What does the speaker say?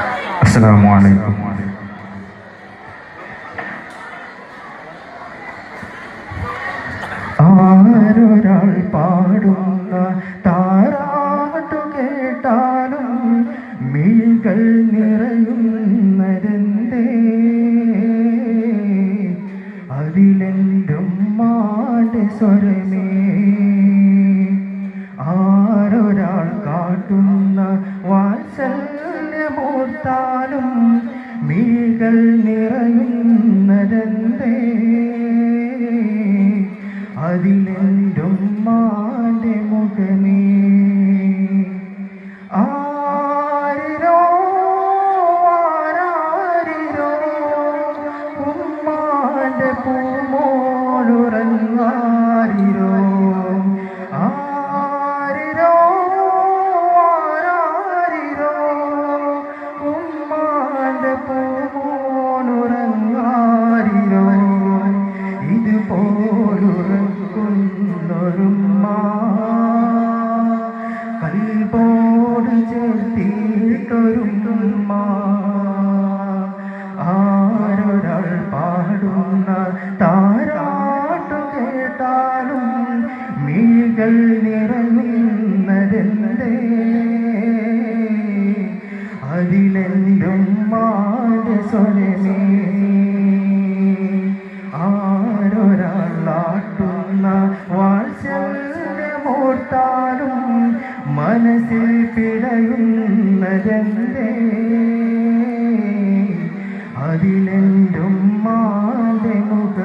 അലൈക്കും ആരൊരാൾ പാടുന്ന താരാട്ടു കേട്ടാലും മിഴികൾ നിറയുന്നതെന്തേ? അതിലെന്തും മാടെ സ്വരമേ. വാത്സല്യമോർത്താലും മിഴികൾ നിറയുന്നതെന്തേ? അതിലെന്തും മിഴികൾ നിറയുന്നതെന്തേ? അതിലെന്തും സ്വരമേ. ആരൊരാളാട്ടുന്ന വാത്സല്യമോർത്താലും മനസ്സിൽ പിടയുന്നതെന്തേ? അതിലെന്തും